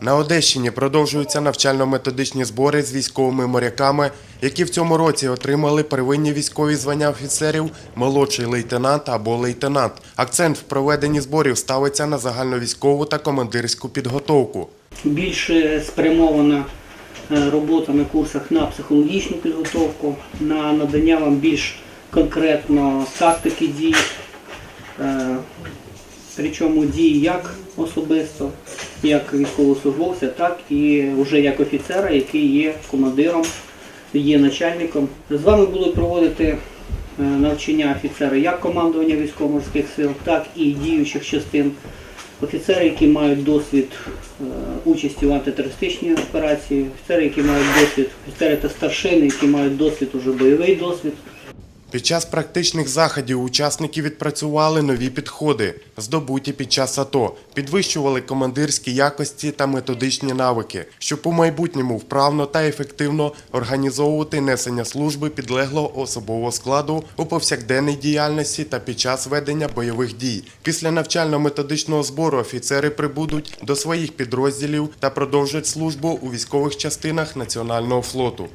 На Одещині продовжуються навчально-методичні збори з військовими моряками, які в цьому році отримали первинні військові звання офіцерів, молодший лейтенант або лейтенант. Акцент в проведенні зборів ставиться на загальновійськову та командирську підготовку. більше спрямована е, робота на курсах на психологічну підготовку, на надання вам більш конкретно тактики дій, причому дій як особисто, як військовослужбовця, так і вже як офіцера, який є командиром, є начальником. З вами будуть проводити е, навчання офіцери як командування військово-морських сил, так і діючих частин Офіцери, які мають досвід е, участі в антитерористичній операції, офіцери, які мають досвід, офіцери та старшини, які мають досвід, уже бойовий досвід. Під час практичних заходів учасники відпрацювали нові підходи, здобуті під час АТО, підвищували командирські якості та методичні навики, щоб у майбутньому вправно та ефективно організовувати несення служби підлеглого особового складу у повсякденній діяльності та під час ведення бойових дій. Після навчально-методичного збору офіцери прибудуть до своїх підрозділів та продовжать службу у військових частинах Національного флоту.